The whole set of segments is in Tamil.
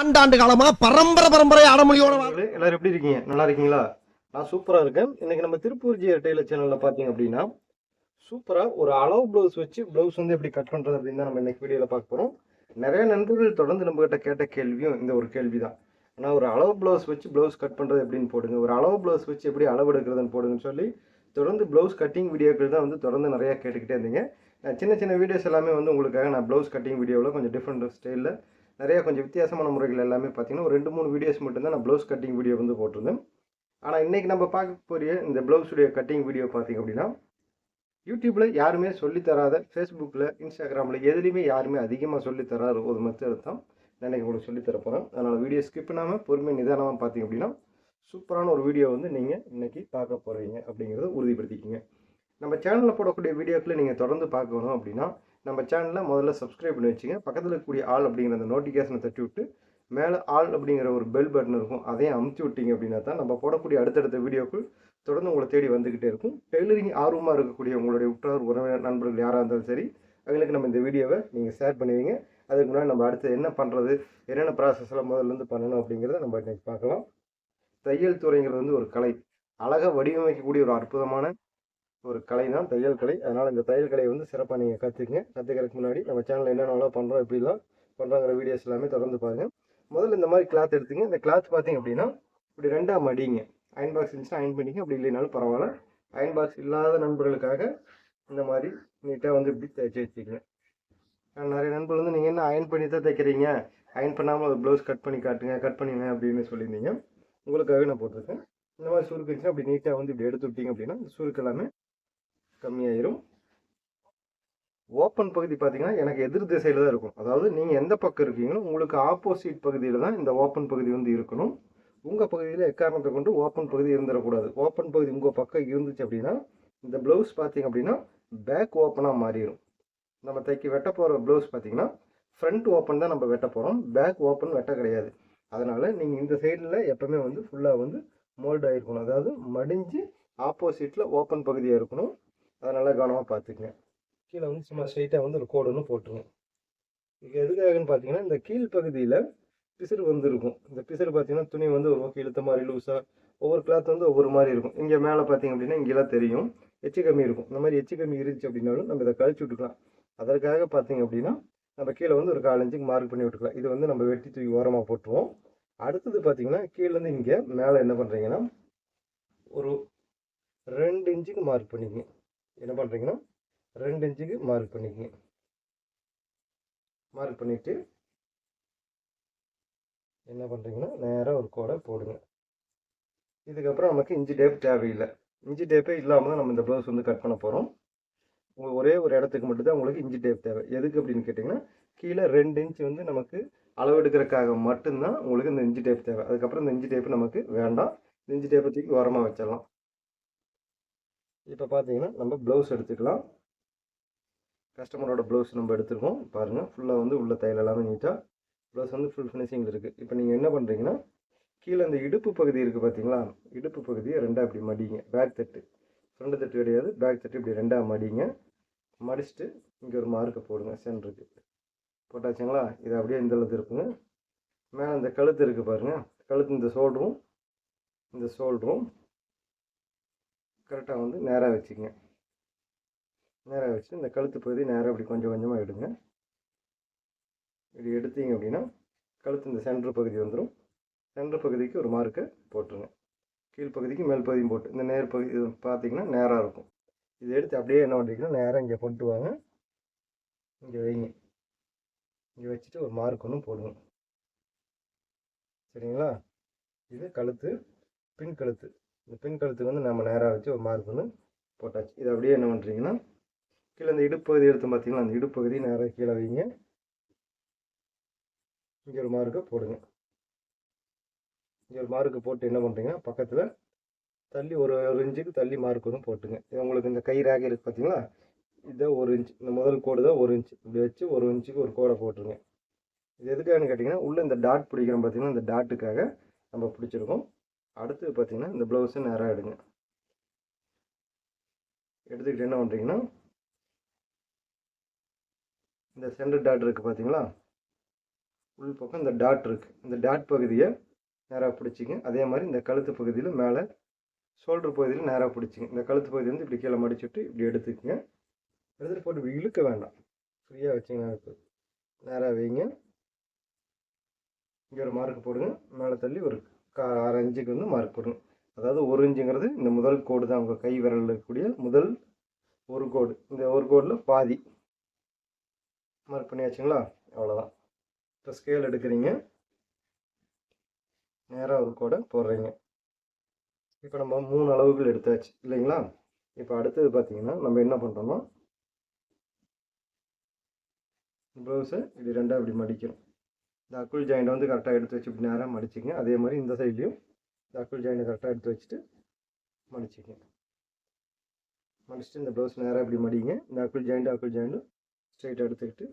ஆண்டாண்டு காலமா பரம்பரை பரம்பரை அடமொழியோட எல்லாரும் எப்படி இருக்கீங்க? நல்லா இருக்கீங்களா? நான் சூப்பரா இருக்கேன். இன்னைக்கு நம்ம திருப்பூர் ஜி டெய்லர் சேனல்ல பாத்தீங்க அப்படின்னா சூப்பரா ஒரு அளவு ப்ளவுஸ் வச்சு ப்ளவுஸ் வந்து எப்படி கட் பண்றது அப்படின்னு தான் நம்ம இன்னைக்கு வீடியோல பார்க்க போறோம். நிறைய நண்பர்கள் தொடர்ந்து நம்ம கிட்ட கேட்ட கேள்வியும் இந்த ஒரு கேள்வி தான் ஆனால் ஒரு அளவு ப்ளவுஸ் வச்சு ப்ளவுஸ் கட் பண்றது எப்படின்னு போடுங்க. ஒரு அளவு ப்ளவுஸ் வச்சு எப்படி அளவு எடுக்கிறதுன்னு போடுங்கன்னு சொல்லி தொடர்ந்து ப்ளவுஸ் கட்டிங் வீடியோக்கள் தான் வந்து தொடர்ந்து நிறைய கேட்டுக்கிட்டே இருந்தீங்க. நான் சின்ன சின்ன வீடியோஸ் எல்லாமே வந்து உங்களுக்காக நான் ப்ளவுஸ் கட்டிங் வீடியோவில் கொஞ்சம் டிஃப்ரெண்ட் ஸ்டைலில் நிறைய கொஞ்சம் வித்தியாசமான முறைகள் எல்லாமே பார்த்தீங்கன்னா ஒரு ரெண்டு மூணு வீடியோஸ் மட்டும்தான் நான் ப்ளவுஸ் கட்டிங் வீடியோ வந்து போட்டிருந்தேன். ஆனால் இன்றைக்கி நம்ம பார்க்க போகிற இந்த ப்ளவுஸுடைய கட்டிங் வீடியோ பார்த்தீங்க அப்படின்னா யூடியூப்பில் யாருமே சொல்லித் தராத ஃபேஸ்புக்கில் இன்ஸ்டாகிராமில் எதுலேயுமே யாருமே அதிகமாக சொல்லித்தராத ஒரு மெத்தட் தான் நான் உங்களுக்கு சொல்லித்தர போகிறேன் அதனால் வீடியோ ஸ்கிப் பண்ணாமல் பொறுமை நிதானமாக பார்த்தீங்க அப்படின்னா சூப்பரான ஒரு வீடியோ வந்து நீங்கள் இன்றைக்கி பார்க்க போகிறீங்க அப்படிங்கிறத உறுதிப்படுத்திக்கிங்க. நம்ம சேனலில் போடக்கூடிய வீடியோக்களை நீங்கள் தொடர்ந்து பார்க்கணும் அப்படின்னா நம்ம சேனலில் முதல்ல சப்ஸ்கிரைப் பண்ணி வச்சுங்க. பக்கத்தில் இருக்கக்கூடிய ஆள் அப்படிங்கிற அந்த நோட்டிஃபிகேஷனை தட்டி விட்டு மேலே ஆள் அப்படிங்கிற ஒரு பெல் பட்டன் இருக்கும் அதையும் அமுத்தி விட்டீங்க அப்படின்னா தான் நம்ம போடக்கூடிய அடுத்தடுத்த வீடியோக்கள் தொடர்ந்து உங்களை தேடி வந்துக்கிட்டே இருக்கும். டெய்லரிங் ஆர்வமாக இருக்கக்கூடிய உங்களுடைய உற்றார் உறவினர் நண்பர்கள் யாராக இருந்தாலும் சரி அவங்களுக்கு நம்ம இந்த வீடியோவை நீங்கள் ஷேர் பண்ணுவீங்க அதுக்கு முன்னாடி நம்ம அடுத்து என்ன பண்ணுறது என்னென்ன ப்ராசஸ்லாம் முதல்ல இருந்து பண்ணணும் அப்படிங்கிறத நம்ம இன்றைக்கி பார்க்கலாம். தையல் துறைங்கிறது வந்து ஒரு கலை. அழகாக வடிவமைக்கக்கூடிய ஒரு அற்புதமான ஒரு கலை தான் தையல் கலை. அதனால் இந்த தையல் கலையை வந்து சிறப்பாக நீங்கள் கற்றுக்குங்க கற்றுக்கிறதுக்கு முன்னாடி நம்ம சேனலில் என்னென்னலாம் பண்ணுறோம் எப்படிலாம் பண்ணுறோங்கிற வீடியோஸ் எல்லாமே தொடர்ந்து பாருங்கள் முதல்ல இந்த மாதிரி கிளாத் எடுத்துங்க. இந்த கிளாத் பார்த்தீங்க அப்படின்னா இப்படி ரெண்டாக மடிங்க. அயன் பாக்ஸ் இருந்துச்சுன்னா அயன் பண்ணிங்க. அப்படி இல்லைனாலும் பரவாயில்ல. அயன் பாக்ஸ் இல்லாத நண்பர்களுக்காக இந்த மாதிரி நீட்டாக வந்து இப்படி தைச்சி வச்சுக்கங்க. நிறைய நண்பர்கள் வந்து நீங்கள் என்ன அயன் பண்ணி தான் தைக்கிறீங்க? அயன் பண்ணாமல் ஒரு ப்ளவுஸ் கட் பண்ணி காட்டுங்க. கட் பண்ணுங்க அப்படின்னு சொல்லியிருந்தீங்க. உங்களுக்காக நான் போட்டிருக்கேன். இந்த மாதிரி சுருக்கு இருந்துச்சுன்னா அப்படி நீட்டாக வந்து இப்படி எடுத்து விட்டீங்க அப்படின்னா இந்த சுருக்கு எல்லாமே கம்மியாயிரும். ஓப்பன் பகுதி பார்த்தீங்கன்னா எனக்கு எதிர் திசையில் தான் இருக்கும். அதாவது நீங்கள் எந்த பக்கம் இருக்கீங்களோ உங்களுக்கு ஆப்போசிட் பகுதியில் தான் இந்த ஓப்பன் பகுதி வந்து இருக்கணும். உங்கள் பகுதியில் எக்காரணத்தை கொண்டு ஓப்பன் பகுதி இருந்துடக்கூடாது. ஓப்பன் பகுதி உங்கள் பக்கம் இருந்துச்சு அப்படின்னா இந்த ப்ளவுஸ் பார்த்தீங்க அப்படின்னா பேக் ஓப்பனாக மாறிடும் நம்ம தைக்க வெட்ட போகிற ப்ளவுஸ் பார்த்தீங்கன்னா ஃப்ரண்ட் ஓப்பன் தான் நம்ம வெட்ட போகிறோம் பேக் ஓப்பன் வெட்ட கிடையாது. அதனால் நீங்கள் இந்த சைடில் எப்போவுமே வந்து ஃபுல்லாக வந்து மோல்ட் ஆகிருக்கணும் அதாவது மடிஞ்சு ஆப்போசிட்டில் ஓப்பன் பகுதியாக இருக்கணும். அதனால் கவனமாக பார்த்துக்குங்க. கீழே வந்து சும்மா ஸ்ட்ரைட்டாக வந்து ஒரு கோடு ஒன்று இது எதுக்காகன்னு பார்த்தீங்கன்னா இந்த கீழ் பகுதியில் பிசிறு வந்துருக்கும். இந்த பிசிறு பார்த்தீங்கன்னா துணி வந்து ஒரு பக்கம் இழுத்த மாதிரி லூஸாக ஒவ்வொரு கிளாத் வந்து ஒவ்வொரு மாதிரி இருக்கும். இங்கே மேலே பார்த்தீங்க அப்படின்னா இங்கெல்லாம் தெரியும். எச்சு கம்மி இருக்கும். இந்த மாதிரி எச்சு கம்மி இருந்துச்சு அப்படின்னாலும் நம்ம இதை கழிச்சு விட்டுக்கலாம். அதற்காக பார்த்தீங்க அப்படின்னா நம்ம கீழே வந்து ஒரு காலஞ்சுக்கு மார்க் பண்ணி விட்டுக்கலாம். இது வந்து நம்ம வெட்டி தூக்கி ஓரமாக போட்டுருவோம். அடுத்தது பார்த்தீங்கன்னா கீழேருந்து இங்கே மேலே என்ன பண்ணுறீங்கன்னா ஒரு ரெண்டு இன்ச்சுக்கு மார்க் பண்ணிக்கங்க. என்ன பண்ணுறீங்கன்னா ரெண்டு இன்ச்சுக்கு மார்க் பண்ணிக்கங்க. மார்க் பண்ணிவிட்டு என்ன பண்ணுறீங்கன்னா நேராக ஒரு கோடை போடுங்க. இதுக்கப்புறம் நமக்கு இஞ்சி டேப் தேவையில்லை. இஞ்சி டேப்பே இல்லாமல் தான் நம்ம இந்த ப்ளவுஸ் வந்து கட் பண்ண போகிறோம் உங்களுக்கு ஒரே ஒரு இடத்துக்கு மட்டும்தான் உங்களுக்கு இஞ்சி டேப் தேவை. எதுக்கு அப்படின்னு கேட்டிங்கன்னா கீழே ரெண்டு இன்ச் வந்து நமக்கு அளவெடுக்கிறதுக்காக மட்டும்தான் உங்களுக்கு இந்த இஞ்சி டேப் தேவை. அதுக்கப்புறம் இந்த இஞ்சி டேப்பு நமக்கு வேண்டாம். இந்த இஞ்சி டேப்பை தூக்கி உரமாக வச்சிடலாம். இப்போ பார்த்தீங்கன்னா நம்ம ப்ளவுஸ் எடுத்துக்கலாம். கஸ்டமரோட ப்ளவுஸ் நம்ம எடுத்துருக்கோம். பாருங்கள் ஃபுல்லாக வந்து உள்ள தையல் எல்லாமே நீட்டாக ப்ளவுஸ் வந்து ஃபுல் ஃபினிஷிங்கில் இருக்குது இப்போ நீங்கள் என்ன பண்ணுறீங்கன்னா கீழே இந்த இடுப்பு பகுதி இருக்குது பார்த்தீங்களா இடுப்பு பகுதியை ரெண்டாக இப்படி மடிங்க. பேக் தட்டு. ஃப்ரண்ட் தட்டு கிடையாது. பேக் தட்டு இப்படி ரெண்டாக மடிங்க. மடிச்சுட்டு இங்கே ஒரு மார்க்கை போடுங்க. சென்டருக்கு போட்டாச்சுங்களா? இது அப்படியே இந்த அளவுக்கு இருக்குங்க. மேலே இந்த கழுத்து இருக்குது பாருங்கள் கழுத்து இந்த ஷோல்டரும் இந்த ஷோல்டரும் கரெக்டாக வந்து நேராக வச்சுக்கங்க. நேராக வச்சு இந்த கழுத்து பகுதி நேராக இப்படி கொஞ்சம் கொஞ்சமாக எடுங்க. இப்படி எடுத்தீங்க அப்படின்னா கழுத்து இந்த சென்டர் பகுதி வந்துடும் சென்டர் பகுதிக்கு ஒரு மார்க்கை போட்டுருங்க. கீழ்ப்பகுதிக்கு மேல் பகுதியும் போட்டு இந்த நேர் பகுதி பார்த்தீங்கன்னா நேராக இருக்கும். இதை எடுத்து அப்படியே என்ன பண்ணுறீங்கன்னா நேராக இங்கே கொண்டு வாங்க. இங்கே வைங்க. இங்கே வச்சுட்டு ஒரு மார்க் ஒன்று போடுங்க. சரிங்களா? இது கழுத்து பின் கழுத்து. இந்த பின் கழுத்துக்கு வந்து நம்ம நேராக வச்சு ஒரு மார்க் ஒன்று போட்டாச்சு. இது அப்படியே என்ன பண்ணுறீங்கன்னா கீழே இந்த இடுப்பகுதி எடுத்து பார்த்தீங்கன்னா அந்த இடுப்பகுதி நேராக கீழே வைங்க. இங்கே ஒரு மார்க்கை போடுங்க. இங்கே ஒரு மார்க்கு போட்டு என்ன பண்ணுறீங்கன்னா பக்கத்தில் தள்ளி ஒரு ஒரு இன்ச்சுக்கு தள்ளி மார்க் ஒன்று போட்டுங்க. இது உங்களுக்கு இந்த கை ரேகை இருக்குது பார்த்தீங்களா இதை ஒரு இன்ச் இந்த முதல் கோடு தான் ஒரு இன்ச் இப்படி வச்சு ஒரு இன்ச்சுக்கு ஒரு கோடை போட்டுருங்க. இது எதுக்காகன்னு கேட்டிங்கன்னா உள்ளே இந்த டாட் பிடிக்கிறோம் பார்த்தீங்கன்னா இந்த டாட்டுக்காக நம்ம பிடிச்சிருக்கோம். அடுத்து பார்த்தீங்கன்னா இந்த ப்ளவுஸை நேராக எடுங்க. எடுத்துக்கிட்டு என்ன பண்ணுறீங்கன்னா இந்த சென்டர் டாட் இருக்குது பார்த்தீங்களா? உள் பக்கம் இந்த டாட் இருக்குது இந்த டாட் பகுதியை நேராக பிடிச்சிங்க. அதே மாதிரி இந்த கழுத்து பகுதியில் மேலே ஷோல்டர் பகுதியில் நேராக பிடிச்சிங்க. இந்த கழுத்து பகுதி வந்து இப்படி கீழே மடிச்சுட்டு இப்படி எடுத்துக்கங்க. எடுத்துகிட்டு போட்டு இழுக்க வேண்டாம். ஃப்ரீயாக வச்சிங்கன்னா நேராக வைங்க. இங்கே ஒரு மார்க் போடுங்க. மேலே தள்ளி ஒரு அரை இன்ச்சுக்கு வந்து மார்க் போடணும் அதாவது ஒரு இன்ச்சுங்கிறது இந்த முதல் கோடு தான். உங்கள் கை விரலில் இருக்கக்கூடிய முதல் ஒரு கோடு. இந்த ஒரு கோடில் பாதி. மார்க் பண்ணியாச்சுங்களா? அவ்வளோதான் இப்போ ஸ்கேல் எடுக்கிறீங்க. நேராக ஒரு கோடை போடுறீங்க. இப்போ நம்ம மூணு அளவுகள் எடுத்தாச்சு. இல்லைங்களா? இப்போ அடுத்தது பார்த்தீங்கன்னா நம்ம என்ன பண்ணுறோம்னா ப்ளவுஸை இது ரெண்டாக இப்படி மடிக்கிறோம் இந்த அக்குள் ஜாயிண்ட் வந்து கரெக்டாக எடுத்து வச்சு இப்படி நேராக மடிச்சிங்க. அதே மாதிரி இந்த சைட்லேயும் இந்த அக்குள் ஜாயிண்டை கரெக்டாக எடுத்து வச்சுட்டு மடிச்சிங்க. மடிச்சுட்டு இந்த ப்ளவுஸ் நேராக இப்படி மடிங்க. இந்த அக்குள் ஜாயிண்ட் அக்குள் ஜாயிண்ட்டும் ஸ்ட்ரைட்டாக எடுத்துக்கிட்டு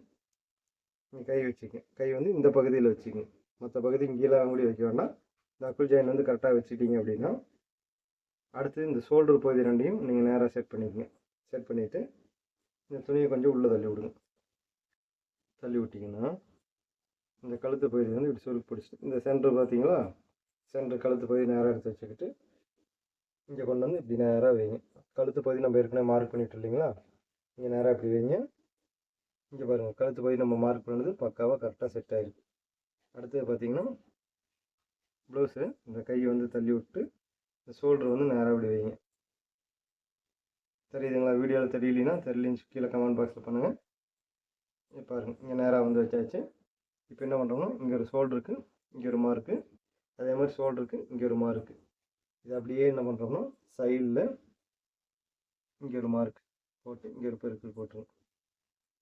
நீங்கள் கை வச்சுக்கங்க கை வந்து இந்த பகுதியில் வச்சுக்கங்க மற்ற பகுதி கீழே கூட வைக்க வேண்டாம். இந்த அக்குள் ஜாயின் வந்து கரெக்டாக வச்சுட்டீங்க அப்படின்னா அடுத்து இந்த ஷோல்டர் பகுதி ரெண்டையும் நீங்கள் நேராக செட் பண்ணிக்கங்க. செட் பண்ணிவிட்டு இந்த துணியை கொஞ்சம் உள்ளே தள்ளி விடுங்க. தள்ளி விட்டிங்கன்னா இந்த கழுத்து பகுதி வந்து இப்படி சுருக்கு பிடிச்சிட்டு இந்த சென்டர் பார்த்தீங்களா? சென்டர் கழுத்து பகுதி நேராக எடுத்து வச்சுக்கிட்டு இங்கே கொண்டு வந்து இப்படி நேராக வைங்க. கழுத்து பகுதி நம்ம ஏற்கனவே மார்க் பண்ணிட்டு இல்லைங்களா? இங்கே நேராக இப்படி வைங்க. இங்கே பாருங்கள் கழுத்து பகுதி நம்ம மார்க் பண்ணது பக்காவாக கரெக்டாக செட் ஆகிருக்கு அடுத்தது பார்த்தீங்கன்னா ப்ளவுஸு இந்த கையை வந்து தள்ளி விட்டு இந்த ஷோல்டர் வந்து நேராக இப்படி வைங்க. தெரியுதுங்களா? வீடியோவில் தெரியலனா தெரியலன்னு கீழே கமெண்ட் பாக்ஸில் பண்ணுங்கள் பாருங்கள் இங்கே நேராக வந்து வச்சாச்சு. இப்போ என்ன பண்ணுறோம்னா இங்கே ஒரு ஷோல்டருக்கு இங்கே ஒரு மார்க்கு அதே மாதிரி ஷோல்டருக்கு இங்கே ஒரு மார்க்கு இது அப்படியே என்ன பண்ணுறோம்னா சைடில் இங்கே ஒரு மார்க் போட்டு இங்கே ஒரு பெருக்கள் போட்டுருங்க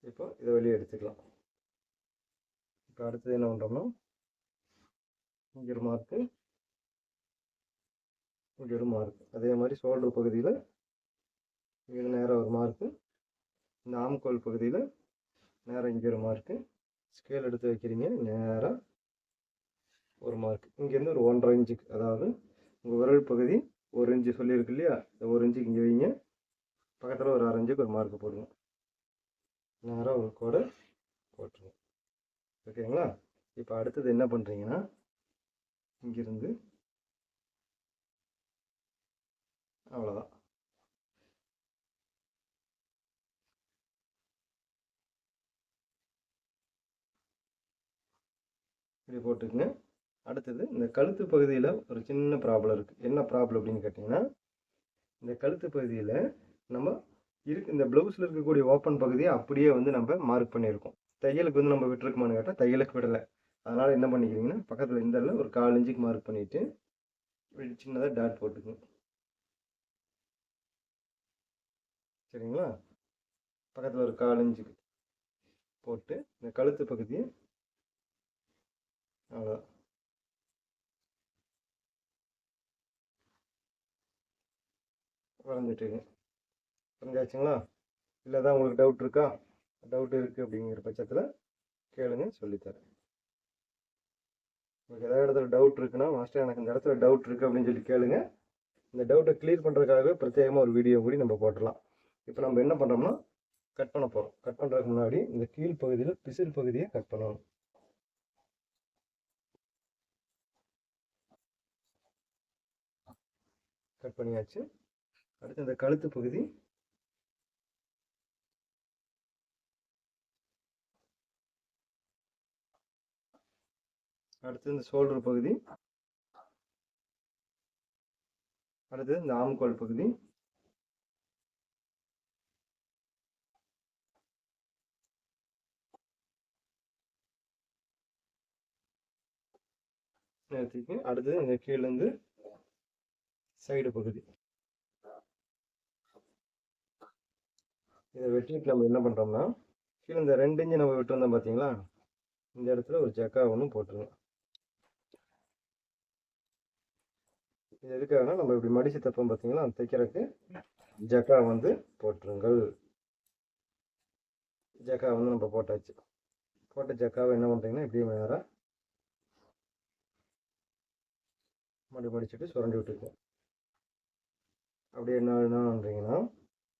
இப்போ இதை வெளியே எடுத்துக்கலாம். இப்போ அடுத்தது என்ன பண்ணுறோம்னா இங்கே ஒரு மார்க்கு இங்கே ஒரு மார்க். அதே மாதிரி ஷோல்டர் பகுதியில் இங்கே நேராக ஒரு மார்க்கு இந்த ஆம்கோல் பகுதியில் நேராக இங்கே ஒரு மார்க்கு ஸ்கேல் எடுத்து வைக்கிறீங்க. நேராக ஒரு மார்க் இங்கேருந்து ஒரு ஒன்றரை இன்ச்சுக்கு அதாவது உங்கள் விரல் பகுதி ஒரு இன்ச்சு சொல்லியிருக்கு இல்லையா? இந்த ஒரு இன்ச்சுக்கு இங்கே வைங்க. பக்கத்தில் ஒரு அரை இன்ச்சுக்கு ஒரு மார்க் போடுங்க. நேராக ஒரு கோடை போட்டுருங்க. ஓகேங்களா? இப்போ அடுத்தது என்ன பண்ணுறீங்கன்னா இங்கிருந்து அவ்வளோதான் இப்படி போட்டுக்குங்க. அடுத்தது இந்த கழுத்து பகுதியில் ஒரு சின்ன ப்ராப்ளம் இருக்குது என்ன ப்ராப்ளம் அப்படின்னு கேட்டிங்கன்னா இந்த கழுத்து பகுதியில் நம்ம இருக்கு இந்த ப்ளவுஸில் இருக்கக்கூடிய ஓப்பன் பகுதியை அப்படியே வந்து நம்ம மார்க் பண்ணியிருக்கோம். தையலுக்கு வந்து நம்ம விட்டுருக்கோமான்னு கேட்டால் தையலுக்கு விடலை. அதனால் என்ன பண்ணிக்கிறீங்கன்னா பக்கத்தில் இந்த இடத்துல ஒரு கால் இன்ச்சுக்கு மார்க் பண்ணிவிட்டு இப்படி சின்னதாக டாட் போட்டுக்கணும் சரிங்களா? பக்கத்தில் ஒரு கால் இன்ச்சுக்கு போட்டு இந்த கழுத்து பகுதியை அவ்வளோ. வரைஞ்சிட்டுங்க வரைஞ்சாச்சுங்களா இல்லை தான் உங்களுக்கு டவுட் இருக்கா? டவுட் இருக்குது அப்படிங்கிற பட்சத்தில் கேளுங்க சொல்லித்தரேன். உங்களுக்கு ஏதாவது இடத்துல டவுட் இருக்குன்னா மாஸ்டர் எனக்கு இந்த இடத்துல டவுட் இருக்குது அப்படின்னு சொல்லி கேளுங்க. இந்த டவுட்டை கிளியர் பண்ணுறதுக்காகவே பிரத்யேகமாக ஒரு வீடியோ கூட நம்ம போட்டுடலாம். இப்போ நம்ம என்ன பண்ணுறோம்னா கட் பண்ண போகிறோம் கட் பண்ணுறதுக்கு முன்னாடி இந்த கீழ் பகுதியில் பிசில் பகுதியை கட் பண்ணணும். கட் பண்ணியாச்சு. அடுத்து இந்த கழுத்து பகுதி. அடுத்து இந்த ஷோல்டர் பகுதி. அடுத்து இந்த ஆம்கோல் பகுதி. நிறுத்திக்கு அடுத்து இந்த கீழேருந்து சைடு பகுதி. இதை வெட்டிட்டு நம்ம என்ன பண்ணுறோம்னா கீழே இந்த ரெண்டு இன்ச்சு நம்ம விட்டு வந்தோம் பார்த்தீங்களா இந்த இடத்துல ஒரு ஜக்கா ஒன்று போட்டுருங்க இது எதுக்காகனா நம்ம இப்படி மடிச்சு தப்போம் பார்த்தீங்களா தைக்கிறதுக்கு ஜக்கா வந்து போட்டுருங்கள். ஜக்கா வந்து நம்ம போட்டாச்சு. போட்ட ஜக்காவை என்ன பண்ணுறீங்கன்னா இப்படியே நேராக மடி மடிச்சுட்டு சுரண்டி விட்டுருக்கோம் அப்படியே என்ன என்ன பண்ணுறீங்கன்னா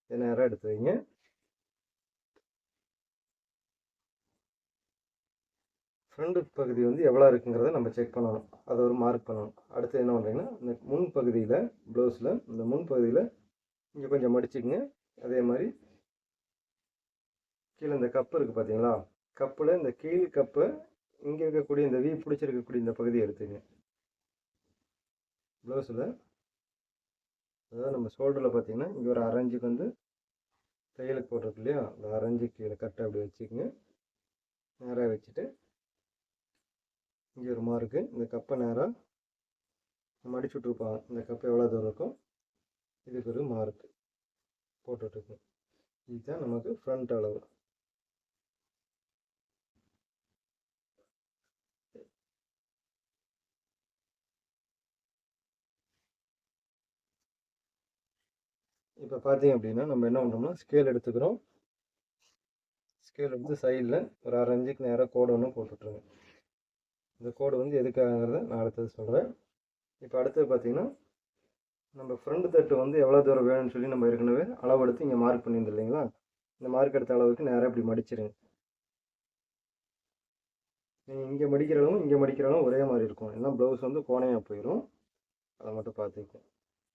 இதை நேராக எடுத்து வைங்க. ஃப்ரண்ட் பகுதி வந்து எவ்வளோ இருக்குங்கிறத நம்ம செக் பண்ணணும். அதை ஒரு மார்க் பண்ணணும். அடுத்து என்ன பண்ணுறீங்கன்னா இந்த முன் பகுதியில் ப்ளவுஸில் இந்த முன் பகுதியில் இங்கே கொஞ்சம் மடிச்சுக்கங்க. அதே மாதிரி கீழே இந்த கப்பு இருக்குது பார்த்தீங்களா கப்பில் இந்த கீழ் கப்பை இங்கே இருக்கக்கூடிய இந்த வீ பிடிச்சிருக்கக்கூடிய இந்த பகுதியை எடுத்துங்க. ப்ளவுஸில் அதாவது நம்ம ஷோல்டரில் பார்த்தீங்கன்னா இங்கே ஒரு அரைஞ்சுக்கு வந்து தையலுக்கு போடுறது இல்லையா? அந்த அரைஞ்சு கீழே கட்டை அப்படி வச்சுக்கோங்க. நேராக வச்சுட்டு இங்கே ஒரு மார்க்கு இந்த கப்பை நேராக மடிச்சு விட்ருப்பாங்க இந்த கப்பை எவ்வளோ தூரம் இருக்கும்? இதுக்கு ஒரு மார்க்கு போட்டுட்ருக்கோம் இதுதான் நமக்கு ஃப்ரண்ட் அளவு. இப்போ பார்த்தீங்க அப்படின்னா நம்ம என்ன பண்ணுறோம்னா ஸ்கேல் எடுத்துக்கிறோம். ஸ்கேல் எடுத்து சைடில் ஒரு அரை நேராக கோடு ஒன்று போட்டுட்ருங்க இந்த கோடு வந்து எதுக்காகங்கிறத நான் அடுத்தது சொல்கிறேன் இப்போ அடுத்தது பார்த்தீங்கன்னா நம்ம ஃப்ரண்ட் தட்டு வந்து எவ்வளோ தூரம் வேணும்னு சொல்லி நம்ம ஏற்கனவே அளவு எடுத்து இங்கே மார்க் பண்ணியிருந்தோம் இல்லைங்களா? இந்த மார்க் எடுத்த அளவுக்கு நேராக இப்படி மடிச்சிருங்க. நீங்கள் இங்கே மடிக்கிற அளவும் இங்கே மடிக்கிற அளவும் ஒரே மாதிரி இருக்கும். ஏன்னா ப்ளவுஸ் வந்து கோணையாக போயிடும் அதை மட்டும் பார்த்துக்கோங்க.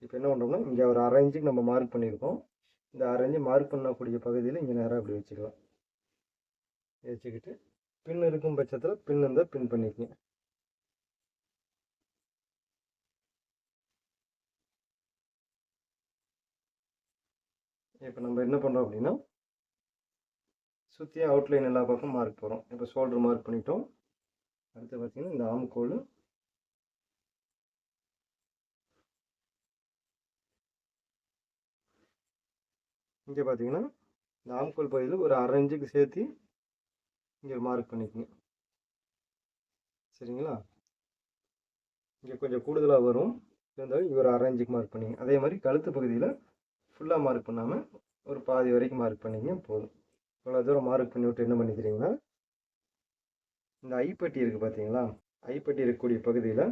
இப்போ என்ன பண்ணுறோம்னா இங்கே ஒரு அரை இன்ச்சுக்கு நம்ம மார்க் பண்ணியிருக்கோம் இந்த அரை இன்ச்சு மார்க் பண்ணக்கூடிய பகுதியில் இங்கே நேராக அப்படி வச்சுக்கலாம். வச்சுக்கிட்டு பின் இருக்கும் பட்சத்தில் பின் இருந்தால் பின் பண்ணிக்கங்க. இப்போ நம்ம என்ன பண்ணுறோம் அப்படின்னா சுற்றி அவுட்லைன் எல்லா பக்கம் மார்க் போகிறோம் இப்போ ஷோல்டர் மார்க் பண்ணிட்டோம். அடுத்து பார்த்தீங்கன்னா இந்த ஆம்கோல் இங்கே பார்த்தீங்கன்னா இந்த ஆம்கோல் பகுதியில் ஒரு அரை இன்ச்சுக்கு சேர்த்து இங்கே மார்க் பண்ணிக்கங்க. சரிங்களா? இங்கே கொஞ்சம் கூடுதலாக வரும். இருந்தாலும் இங்கே ஒரு அரை இன்ச்சுக்கு மார்க் பண்ணிங்க அதே மாதிரி கழுத்து பகுதியில் ஃபுல்லாக மார்க் பண்ணாமல் ஒரு பாதி வரைக்கும் மார்க் பண்ணிங்க போதும். இவ்வளோ தூரம் மார்க் பண்ணி விட்டு என்ன பண்ணிக்கிறீங்கன்னா இந்த ஐப்பட்டி இருக்குது பார்த்தீங்களா ஐப்பட்டி இருக்கக்கூடிய பகுதியில்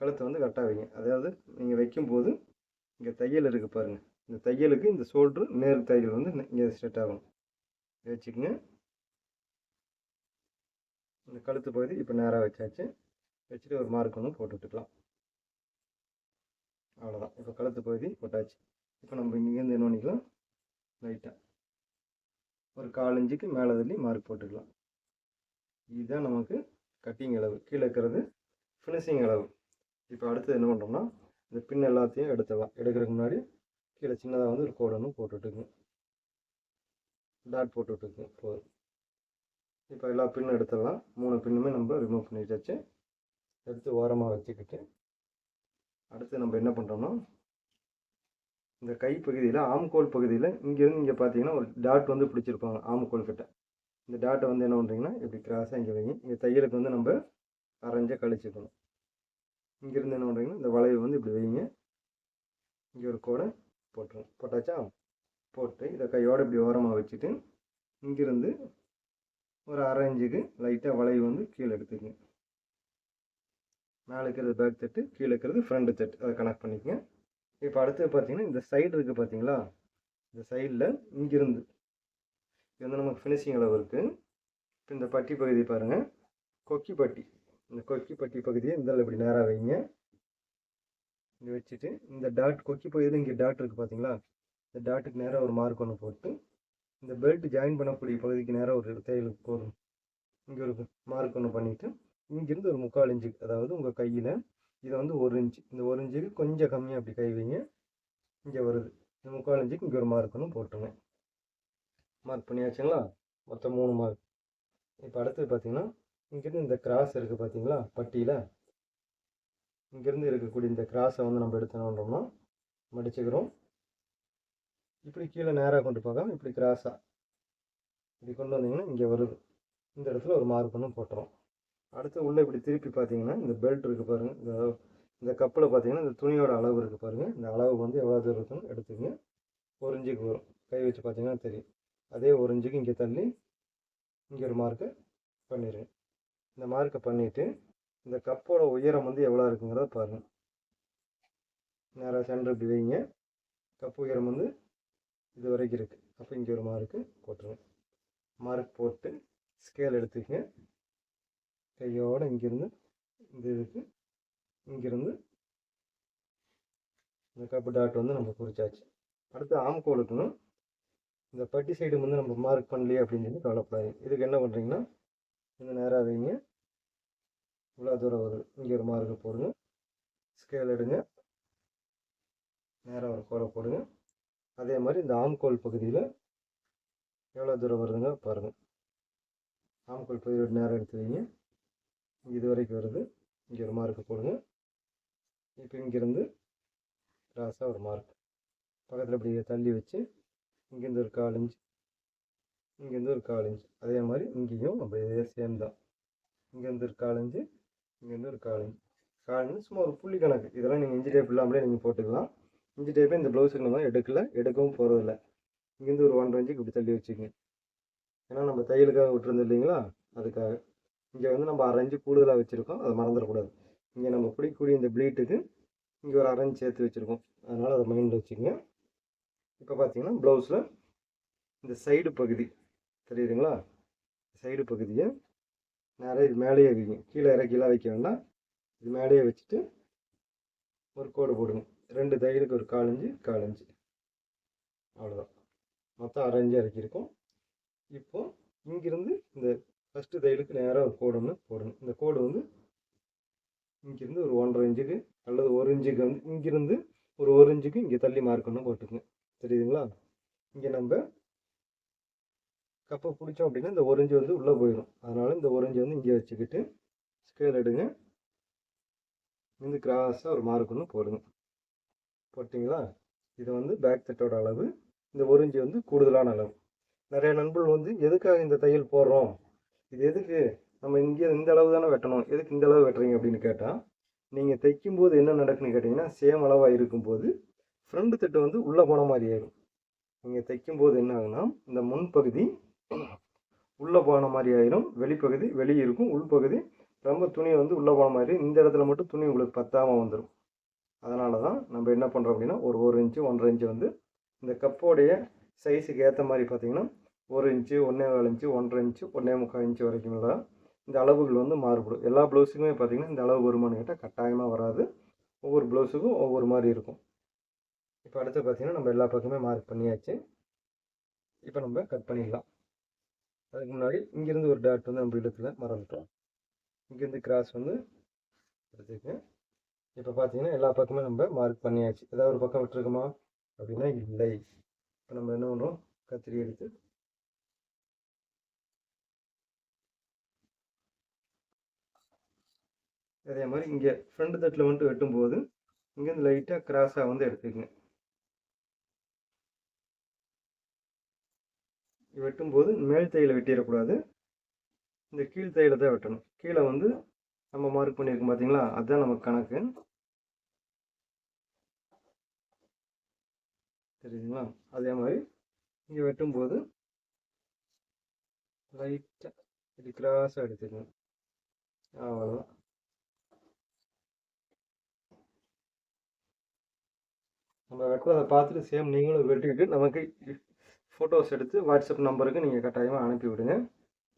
கழுத்தை வந்து கரெக்டாக வைங்க. அதாவது நீங்கள் வைக்கும்போது இங்கே தையல் இருக்குது பாருங்கள் இந்த தையலுக்கு இந்த ஷோல்ட்ரு நேர் தையல் வந்து இங்கே ஸ்ட்ரெட் ஆகும். வச்சுக்கோங்க. இந்த கழுத்து பகுதி இப்போ நேராக வச்சாச்சு. வச்சுட்டு ஒரு மார்க் ஒன்று போட்டு விட்டுக்கலாம். அவ்வளோதான் இப்போ கழுத்து பகுதி போட்டாச்சு. இப்போ நம்ம இங்கேருந்து என்ன பண்ணிக்கலாம்? லைட்டாக ஒரு காலஞ்சுக்கு மேலே தள்ளி மார்க் போட்டுக்கலாம். இதுதான் நமக்கு கட்டிங் அளவு. கீழே இருக்கிறது ஃபினிஷிங் அளவு. இப்போ அடுத்து என்ன பண்ணுறோம்னா இந்த பின் எல்லாத்தையும் எடுத்துடலாம். எடுக்கிறதுக்கு முன்னாடி கீழே சின்னதாக வந்து ஒரு கோடு ஒன்று போட்டுட்டுங்க. டாட் போட்டு போதும். இப்போ எல்லா பின்னும் எடுத்துடலாம். மூணு பின்னுமே நம்ம ரிமூவ் பண்ணிட்டாச்சு. எடுத்து ஓரமாக வச்சுக்கிட்டு அடுத்து நம்ம என்ன பண்ணுறோம்னா இந்த கை பகுதியில் ஆம்கோல் பகுதியில் இங்கேருந்து இங்கே பார்த்தீங்கன்னா ஒரு டாட் வந்து பிடிச்சிருப்பாங்க ஆம்கோல் கிட்ட. இந்த டாட்டை வந்து என்ன பண்ணுறீங்கன்னா இப்படி கிராஸாக இங்கே வைங்க. இங்கே தையலுக்கு வந்து நம்ம அரைஞ்சா கழிச்சுக்கணும். இங்கேருந்து என்ன பண்ணுறீங்கன்னா இந்த வளைவு வந்து இப்படி வைங்க. இங்கே ஒரு கோடை போட்டுரும் போட்டாச்சா? போட்டு இதை கையோடு இப்படி ஓரமாக வச்சுட்டு இங்கிருந்து ஒரு அரை இஞ்சுக்கு லைட்டாக வளைவு வந்து கீழே எடுத்துக்கங்க மேலே இருக்கிறது பேக் தட்டு கீழே இருக்கிறது ஃப்ரண்ட் தட்டு அதை கனெக்ட் பண்ணிக்கங்க. இப்போ அடுத்து பார்த்தீங்கன்னா இந்த சைடு இருக்குது பார்த்தீங்களா? இந்த சைடில் இங்கிருந்து இது வந்து நமக்கு ஃபினிஷிங் அளவு இருக்குது இப்போ இந்த பட்டி பகுதி பாருங்கள் கொக்கி பட்டி. இந்த கொக்கி பட்டி பகுதியை இந்த இப்படி நேராக வைங்க. இங்கே வச்சுட்டு இந்த டாட் கொக்கி பகுதியில் இங்கே டாட் இருக்குது பார்த்தீங்களா இந்த டாட்டுக்கு நேராக ஒரு மார்க் ஒன்று போட்டு இந்த பெல்ட் ஜாயின் பண்ணக்கூடிய பகுதிக்கு நேராக ஒரு தையலுக்கு போதும் இங்கே ஒரு மார்க் ஒன்று பண்ணிவிட்டு இங்கேருந்து ஒரு முக்கால் இன்ச்சு அதாவது உங்கள் கையில் இதை வந்து ஒரு இன்ச்சு இந்த ஒரு இன்ச்சுக்கு கொஞ்சம் கம்மியாக அப்படி கை வைங்க. இங்கே வருது. இந்த முக்கால் இன்ச்சுக்கு இங்கே ஒரு மார்க் ஒன்று போட்டுருங்க. மார்க் பண்ணியாச்சுங்களா? மொத்தம் மூணு மார்க் இப்போ அடுத்தது பார்த்தீங்கன்னா இங்கேருந்து இந்த கிராஸ் இருக்குது பார்த்தீங்களா பட்டியில் இங்கேருந்து இருக்கக்கூடிய இந்த கிராஸை வந்து நம்ம எடுத்துனோன்றோம்னா மடிச்சுக்கிறோம். இப்படி கீழே நேராக கொண்டு போகாமல் இப்படி கிராஸாக இப்படி கொண்டு வந்தீங்கன்னா இங்கே வருது இந்த இடத்துல ஒரு மார்க் ஒன்று போட்டுரும். அடுத்து உள்ளே இப்படி திருப்பி பார்த்தீங்கன்னா இந்த பெல்ட் இருக்குது பாருங்கள் இந்த இந்த கப்பில் பார்த்தீங்கன்னா இந்த துணியோட அளவு இருக்குது பாருங்கள் இந்த அளவு வந்து எவ்வளோ தூரம் இருக்குன்னு எடுத்துக்கங்க ஒரு இஞ்சுக்கு வரும். கை வச்சு பார்த்தீங்கன்னா தெரியும். அதே ஒரு இஞ்சுக்கு இங்கே தள்ளி இங்கே ஒரு மார்க்கை பண்ணிடுங்க இந்த மார்க்கை பண்ணிவிட்டு இந்த கப்போட உயரம் வந்து எவ்வளோ இருக்குங்கிறத பாருங்கள் நேராக சென்டர் இப்படி வைங்க. கப்பு உயரம் வந்து இது வரைக்கும் இருக்குது அப்போ இங்கே ஒரு மார்க்கு போட்டுருங்க. மார்க் போட்டு ஸ்கேல் எடுத்துக்கங்க. கையோடு இங்கேருந்து இந்த இதுக்கு இங்கேருந்து இந்த கப்பு டாட் வந்து நம்ம குறிச்சாச்சு. அடுத்து ஆம்கோலுக்குன்னு இந்த பட்டி சைடு வந்து நம்ம மார்க் பண்ணலையே அப்படின்னு சொல்லி கவலைப்படாது இதுக்கு என்ன பண்ணுறீங்கன்னா இந்த நேராக வைங்க. இவ்வளோ தூரம் வருது இங்கே ஒரு மார்க்கு போடுங்க. ஸ்கேல் எடுங்க. நேராக ஒரு கோலை போடுங்க. அதே மாதிரி இந்த ஆம்கோல் பகுதியில் எவ்வளோ தூரம் வருதுங்க பாருங்கள் ஆம்கோல் பகுதியோட நேரம் எடுத்து வைங்க. இது வரைக்கும் வருது. இங்கே ஒரு மார்க்கு போடுங்க. இப்போ இங்கேருந்து கிராஸாக ஒரு மார்க். பக்கத்தில் இப்படி தள்ளி வச்சு இங்கேருந்து ஒரு கால் இன்ச் இங்கேருந்து ஒரு கால் இன்ச். அதே மாதிரி இங்கேயும் அப்படியே சேம் தான். இங்கேருந்து ஒரு கால் இன்ச்சு இங்கேருந்து ஒரு காலனி. காலனி சும்மா ஒரு புள்ளி கணக்கு. இதெல்லாம் நீங்கள் இஞ்சி டேப் இல்லாமலே நீங்கள் போட்டுக்கலாம். இஞ்சி டேப்பே இந்த ப்ளவுஸுக்கு நம்ம எடுக்கல. எடுக்கவும் போகிறதில்ல இங்கேருந்து ஒரு ஒன்றரை இன்ச்சுக்கு இப்படி தள்ளி வச்சுக்கோங்க. ஏன்னா நம்ம தையலுக்காக விட்டுருந்தோம் இல்லைங்களா? அதுக்காக. இங்கே வந்து நம்ம அரைஞ்சு கூடுதலாக வச்சுருக்கோம். அதை மறந்துடக்கூடாது. இங்கே நம்ம பிடிக்கக்கூடிய இந்த ப்ளீட்டுக்கு இங்கே ஒரு அரைஞ்சு சேர்த்து வச்சுருக்கோம். அதனால் அதை மைண்டில் வச்சுக்கோங்க. இப்போ பார்த்தீங்கன்னா ப்ளவுஸில் இந்த சைடு பகுதி. தெரியுதுங்களா? சைடு பகுதியை நிறைய இது மேலேயே வைங்க. கீழே இறக்கிலாம் வைக்க வேண்டாம். இது மேலேயே வச்சுட்டு ஒரு கோடு போடுங்க. ரெண்டு தையலுக்கு ஒரு காலஞ்சு காலஞ்சு. அவ்வளோதான் மொத்தம் அரைஞ்சு இறக்கியிருக்கோம். இப்போ இங்கிருந்து இந்த ஃபஸ்ட்டு தையலுக்கு நேராக ஒரு கோடு ஒன்று போடணும். இந்த கோடு வந்து இங்கிருந்து ஒரு ஒன்றரை இன்ச்சுக்கு அல்லது ஒரு இன்ச்சுக்கு வந்து இங்கிருந்து ஒரு ஒரு இன்ச்சுக்கு இங்கே தள்ளி மார்க்கணும் ஒன்று போட்டுக்குங்க. தெரியுதுங்களா? இங்கே நம்ம கப்பை பிடிச்சோம் அப்படின்னா இந்த ஒரஞ்சு வந்து உள்ளே போயிடும் அதனால் இந்த ஒரஞ்சு வந்து இங்கே வச்சுக்கிட்டு ஸ்கேல் எடுங்க. இந்த கிராஸாக ஒரு மார்க் ஒன்று போடுங்க. போட்டிங்களா? இது வந்து பேக் தட்டோட அளவு. இந்த ஒரு வந்து கூடுதலான அளவு. நிறைய நண்பர்கள் வந்து எதுக்காக இந்த தையல் போடுறோம்? இது எதுக்கு? நம்ம இங்கே இந்த அளவு தானே வெட்டணும். எதுக்கு இந்த அளவு வெட்டுறீங்க அப்படின்னு கேட்டால் நீங்கள் தைக்கும்போது என்ன நடக்குன்னு கேட்டிங்கன்னா சேம் அளவாக இருக்கும்போது ஃப்ரண்ட் தட்டு வந்து உள்ளே போன மாதிரி ஆகும் நீங்கள் தைக்கும்போது என்ன ஆகுனா இந்த முன்பகுதி உள்ளே போன மாதிரி ஆயிரும். வெளிப்பகுதி வெளியே இருக்கும். உள்பகுதி ரொம்ப துணி வந்து உள்ளே போன மாதிரி இந்த இடத்துல மட்டும் துணி உங்களுக்கு பத்தாமல் வந்துடும் அதனால தான் நம்ம என்ன பண்ணுறோம் அப்படின்னா ஒரு ஒரு இன்ச்சு ஒன்றரை இன்ச்சு வந்து இந்த கப்போடைய சைஸுக்கு ஏற்ற மாதிரி பார்த்தீங்கன்னா ஒரு இன்ச்சு ஒன்றே கால் இன்ச்சு ஒன்றரை இன்ச்சு ஒன்றே முக்கால் இன்ச்சு வரைக்கும் தான் இந்த அளவுகள் வந்து மாறுபடும். எல்லா ப்ளவுஸுக்குமே பார்த்தீங்கன்னா இந்த அளவு வருமானு கேட்டால் கட்டாயமாக வராது. ஒவ்வொரு ப்ளவுஸுக்கும் ஒவ்வொரு மாதிரி இருக்கும். இப்போ அடுத்து பார்த்தீங்கன்னா நம்ம எல்லா பக்கமே மார்க் பண்ணியாச்சு. இப்போ நம்ம கட் பண்ணிடலாம். அதுக்கு முன்னாடி இங்கேருந்து ஒரு டாட் வந்து நம்ம இடத்துல மறந்துட்டோம். இங்கேருந்து கிராஸ் வந்து எடுத்துக்க இப்போ பார்த்தீங்கன்னா எல்லா பக்கமும் நம்ம மார்க் பண்ணியாச்சு. ஏதாவது ஒரு பக்கம் விட்டுருக்குமா? அப்படின்னா இல்லை. இப்போ நம்ம என்ன பண்ணுறோம் கத்திரி எடுத்து அதே மாதிரி இங்கே ஃப்ரண்ட் தட்டில் வந்துட்டு வெட்டும்போது இங்கேருந்து லைட்டாக கிராஸாக வந்து எடுத்துக்கங்க. வெட்டும்போது மேல் தையில் வெட்டிடக்கூடாது. இந்த கீழ் தையில் தான் வெட்டணும். கீழே வந்து நம்ம மார்க் பண்ணியிருக்கோம் பார்த்தீங்களா அதுதான் நமக்கு கணக்கு. தெரியுதுங்களா? அதே மாதிரி இங்கே வெட்டும்போது லைட்டாக இது கிராஸாக எடுத்துக்கணும். அவ்வளோதான் நம்ம வெட்டுறதை பார்த்துட்டு சேம் நீங்களும் வெட்டிக்கிட்டு நமக்கு ஃபோட்டோஸ் எடுத்து வாட்ஸ்அப் நம்பருக்கு நீங்கள் கட்டாயமாக அனுப்பி விடுங்க.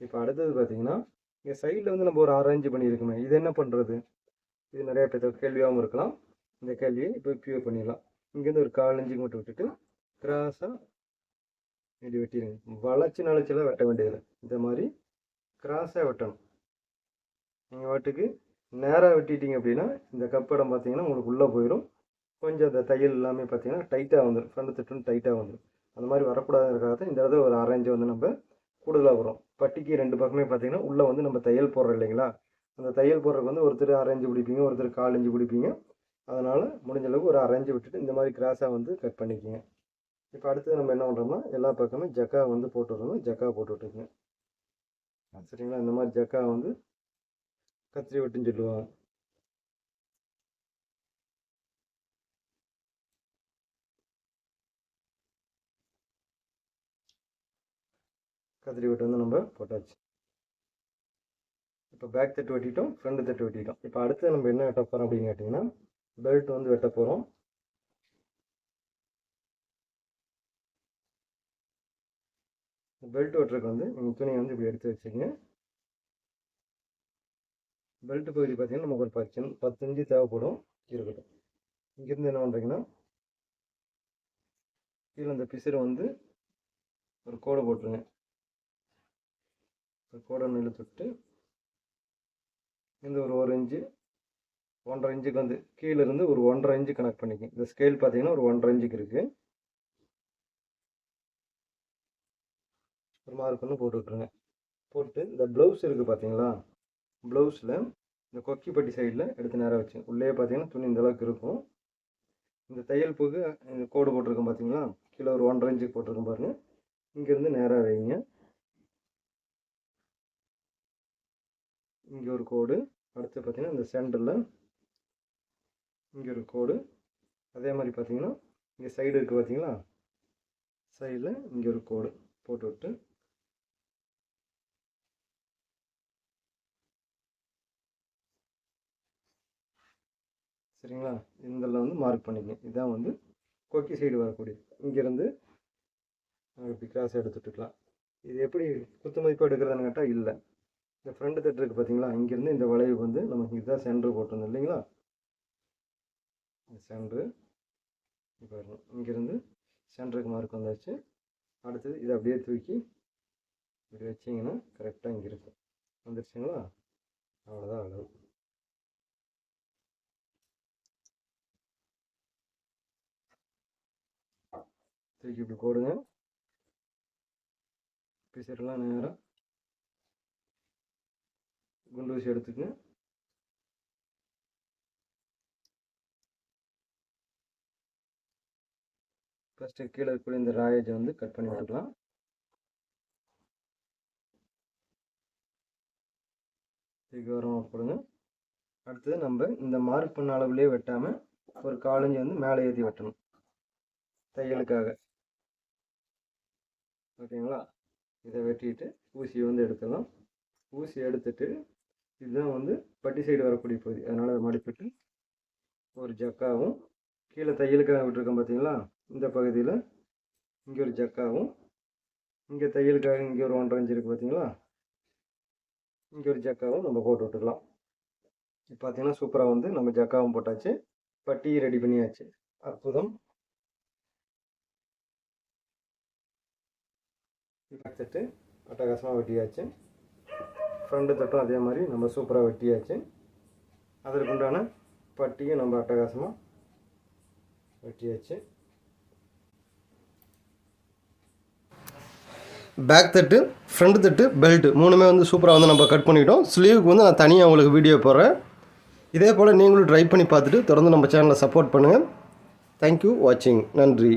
இப்போ அடுத்தது பார்த்தீங்கன்னா இங்கே சைடில் வந்து நம்ம ஒரு அரேஞ்ச் பண்ணியிருக்கோமே இது என்ன பண்ணுறது இது நிறையா பேர் கேள்வியாகவும் இருக்கலாம். இந்த கேள்வியை இப்போ பியூர் பண்ணிடலாம். இங்கேருந்து ஒரு கால் இன்ச்சுக்கு மட்டும் விட்டுட்டு கிராஸாக இப்படி வெட்டிடுங்க வளைச்சி நளைச்செல்லாம் வெட்ட வேண்டியதில்லை. இந்த மாதிரி கிராஸாக வெட்டணும். நீங்கள் வாட்டுக்கு நேராக வெட்டிட்டீங்க அப்படின்னா இந்த கப்படம் பார்த்தீங்கன்னா உங்களுக்கு உள்ளே போயிடும் கொஞ்சம் அந்த தையல் எல்லாமே பார்த்தீங்கன்னா டைட்டாக வந்துடும் ஃப்ரண்ட் திட்டம் டைட்டாக வந்துடும் அந்த மாதிரி வரக்கூடாதுங்கிறதுக்காக தான் இந்த இடத்துல ஒரு அரேஞ்சு வந்து நம்ம கூடுதலாக வரும். பட்டிக்கு ரெண்டு பக்கமே பார்த்தீங்கன்னா உள்ளே வந்து நம்ம தையல் போடுறோம் இல்லைங்களா? அந்த தையல் போடுறதுக்கு வந்து ஒருத்தர் அரேஞ்சு பிடிப்பீங்க ஒருத்தர் கால் இஞ்சு பிடிப்பீங்க. அதனால் முடிஞ்ச அளவுக்கு ஒரு அரேஞ்சு விட்டுட்டு இந்த மாதிரி கிராஸாக வந்து கட் பண்ணிக்கோங்க. இப்போ அடுத்தது நம்ம என்ன பண்ணுறோம்னா எல்லா பக்கமே ஜக்கா வந்து போட்டு விடணும் ஜக்கா போட்டு விட்டுருங்க சரிங்களா? இந்த மாதிரி ஜக்கா வந்து கத்திரி வெட்டுன்னு சொல்லுவாங்க. கத்திரி வெட்டு வந்து நம்ம போட்டாச்சு. இப்போ பேக் தட்டு வெட்டிட்டோம் ஃப்ரண்ட் தட்டு வெட்டிட்டோம். இப்போ அடுத்து நம்ம என்ன வெட்ட போகிறோம் அப்படின்னு கேட்டிங்கன்னா பெல்ட் வந்து வெட்ட போகிறோம் பெல்ட் வெட்டுறதுக்கு வந்து நீங்கள் துணியை வந்து இப்படி எடுத்து வச்சுங்க பெல்ட் பகுதி பார்த்தீங்கன்னா நமக்கு ஒரு பத்து பத்து இன்ச்சு தேவைப்படும். இருக்கட்டும். இங்கேருந்து என்ன பண்ணுறீங்கன்னா கீழே இந்த பிசிறு வந்து ஒரு கோடை போட்டுருங்க. ஒரு கோடை தொட்டு இந்த ஒரு ஒரு இன்ச்சு ஒன்றரை இன்ச்சுக்கு வந்து கீழே இருந்து ஒரு ஒன்றரை இன்ச்சு கனெக்ட் பண்ணிக்கங்க. இந்த ஸ்கேல் பார்த்தீங்கன்னா ஒரு ஒன்றரை இன்ச்சுக்கு இருக்குது ஒரு மார்க் ஒன்று போட்டு விட்ருங்க போட்டு இந்த ப்ளவுஸ் இருக்குது பார்த்தீங்களா? ப்ளவுஸில் இந்த கொக்கிப்பட்டி சைடில் எடுத்து நேராக வச்சு உள்ளே பார்த்தீங்கன்னா துணி இந்த அளவுக்கு இருக்கும். இந்த தையல் பூக்கு கோடு போட்டிருக்கோம் பார்த்தீங்களா? கீழே ஒரு ஒன்றரை இன்ச்சுக்கு போட்டிருக்கோம் பாருங்கள் இங்கேருந்து நேராக வைங்க. இங்கே ஒரு கோடு. அடுத்து பார்த்தீங்கன்னா இந்த சென்டரில் இங்கே ஒரு கோடு. அதே மாதிரி பார்த்தீங்கன்னா இங்கே சைடு இருக்குது பார்த்தீங்களா சைடில் இங்கே ஒரு கோடு போட்டு விட்டு சரிங்களா? இதில் வந்து மார்க் பண்ணிக்கங்க இதுதான் வந்து கொக்கி சைடு வரக்கூடிய இங்கேருந்து இப்படி கிராஸ் எடுத்துட்டுக்கலாம். இது எப்படி குத்து மதிப்பு எடுக்கிறதுன்னு கேட்டால் இல்லை. இந்த ஃப்ரண்ட் தட்டு இருக்குது பார்த்தீங்களா இங்கேருந்து இந்த வளைவு வந்து நமக்கு இதுதான் சென்ட்ரு போட்டிருந்தோம் இல்லைங்களா? சென்ட்ரு இப்போ இங்கேருந்து சென்டருக்கு மார்க் வந்தாச்சு. அடுத்தது இதை அப்படியே தூக்கி இப்படி வச்சிங்கன்னா கரெக்டாக இங்கே இருக்கும். வந்துருச்சுங்களா? அவ்வளோதான் அளவு தூக்கி இப்படி போடுங்க. பிசர்லாம் நேராக குண்டு ஊசி எடுத்துக்கங்க ஃபஸ்ட்டு கீழே இருக்கக்கூடிய இந்த ராயேஜை வந்து கட் பண்ணி விட்டுக்கலாம் தூக்கி போடுங்க. அடுத்தது நம்ம இந்த மார்க் பண்ண அளவுலேயே வெட்டாமல் ஒரு காலஞ்சி வந்து மேலே ஏற்றி வெட்டணும். தையலுக்காக. ஓகேங்களா? இதை வெட்டிட்டு ஊசியை வந்து எடுத்துடலாம். ஊசி எடுத்துட்டு இதுதான் வந்து பட்டி சைடு வரக்கூடிய பகுதி. அதனால் அதை மடிப்பிட்டு ஒரு ஜக்காவும் கீழே தையலுக்காக விட்டுருக்கோம் பார்த்தீங்களா? இந்த பகுதியில் இங்கே ஒரு ஜக்காவும் இங்கே தையலுக்காக இங்கே ஒரு ஒன்றரை இன்ச்சு இருக்குது பார்த்தீங்களா? இங்கே ஒரு ஜக்காவும் நம்ம போட்டு விட்டுக்கலாம். இப்போ பார்த்தீங்கன்னா சூப்பராக வந்து நம்ம ஜக்காவும் போட்டாச்சு. பட்டியும் ரெடி பண்ணியாச்சு. அற்புதம். பார்த்துட்டு அட்டகாசமாக வெட்டியாச்சு. ஃப்ரண்ட்டு தட்டும் அதே மாதிரி நம்ம சூப்பராக வெட்டியாச்சு. அதற்குண்டான பட்டியும் நம்ம அட்டகாசமாக வெட்டியாச்சு. பேக் தட்டு ஃப்ரண்ட் தட்டு பெல்ட் மூணுமே வந்து சூப்பராக வந்து நம்ம கட் பண்ணிட்டோம். ஸ்லீவுக்கு வந்து நான் தனியாக உங்களுக்கு வீடியோ போடுறேன். இதே போல் நீங்களும் ட்ரை பண்ணி பார்த்துட்டு தொடர்ந்து நம்ம சேனலை சப்போர்ட் பண்ணுங்கள் தேங்க்யூ வாட்சிங் நன்றி.